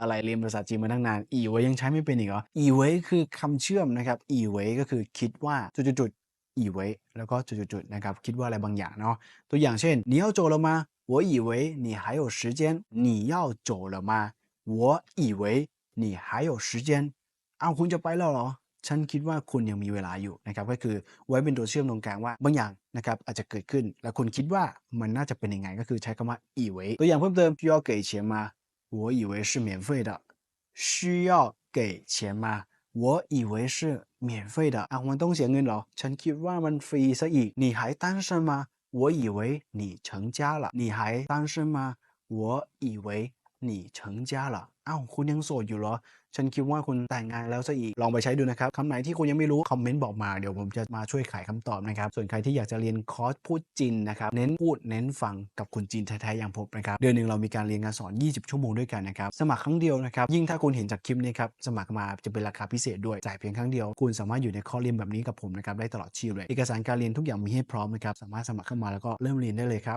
อะไรเรียนภาษาจีนมาตั้งนานอีเวยยังใช้ไม่เป็นอีกเหรออีเวยคือคำเชื่อมนะครับอีเวยก็คือคิดว่าจุดๆๆอีเวยแล้วก็จุดๆๆนะครับคิดว่าอะไรบางอย่างเนาะตัวอย่างเช่น你要走了吗我以为你还有时间你要走了吗我以为你还有时间อ้าวคุณจะไปแล้วเหรอ ฉันคิดว่าคุณยังมีเวลาอยู่นะครับก็คือไว้เป็นตัวเชื่อมตรงกลางว่าบางอย่างนะครับอาจจะเกิดขึ้น และคุณคิดว่ามันน่าจะเป็นยังไงก็คือใช้คำว่า以为ตัวอย่างเพิ่มเติม需要给钱吗 我以为是免费的需要给钱吗我以为是免费的อ้าวมันต้องเสียเงินเหรอ ฉันคิดว่ามันฟรีซะอีก你还单身吗我以为你成家了你还单身吗我以为 หนีเฉิงจ้าเหรออ้าวคุณยังโสดอยู่เหรอ ฉันคิดว่าคุณแต่งงานแล้วซะอีก ลองไปใช้ดูนะครับคำไหนที่คุณยังไม่รู้ คอมเมนต์บอกมาเดี๋ยวผมจะมาช่วยขายคำตอบนะครับ ส่วนใครที่อยากจะเรียนคอร์สพูดจีนนะครับ เน้นพูดเน้นฟังกับคุณจีนแท้ๆอย่างผมนะครับ เดือนหนึ่งเรามีการเรียนการสอน 20 ชั่วโมงด้วยกันนะครับ สมัครครั้งเดียวนะครับ ยิ่งถ้าคุณเห็นจากคลิปนี้ครับ สมัครมาจะเป็นราคาพิเศษด้วย จ่ายเพียงครั้งเดียว คุณสามารถอยู่ในคอร์สเรียนแบบนี้กับผมนะครับ ได้ตลอดชีพเลย เอกสารการเรียนทุกอย่างมีให้พร้อมนะครับ สามารถสมัครเข้ามาแล้วก็เริ่มเรียนได้เลยครับ